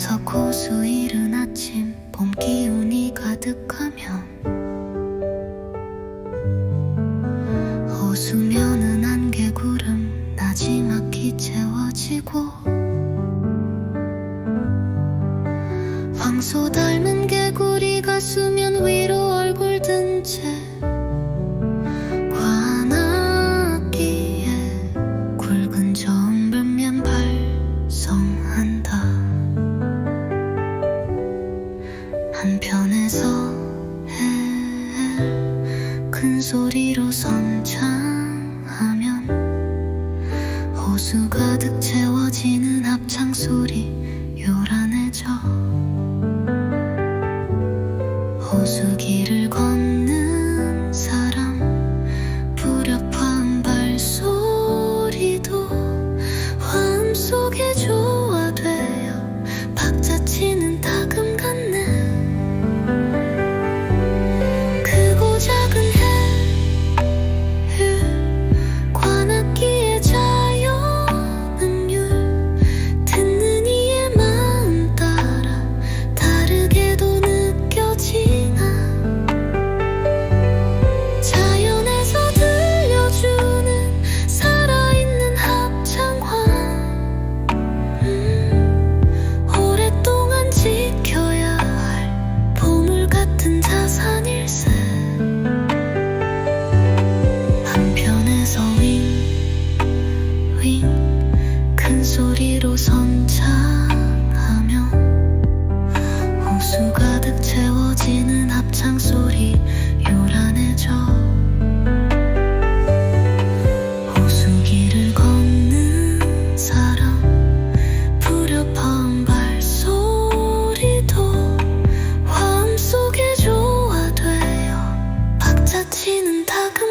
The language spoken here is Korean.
한석 호수 이 른 아침 봄 기운이 가득하면 호수면은 안개구름 나지막히 채워지고 황소 닮은 개구리가 수면 위로 얼굴 든채 관악기에 굵은 전불면 발성 한편에서 큰 소리로 선창하면 호수 가득 채워지는 합창 소리 요란해져. 호수 큰 소리로 선창하며 호수 가득 채워지는 합창 소리 요란해져. 호수길을 걷는 사람 부려한 발소리도 화음 속에 조화되어 박자치는 다금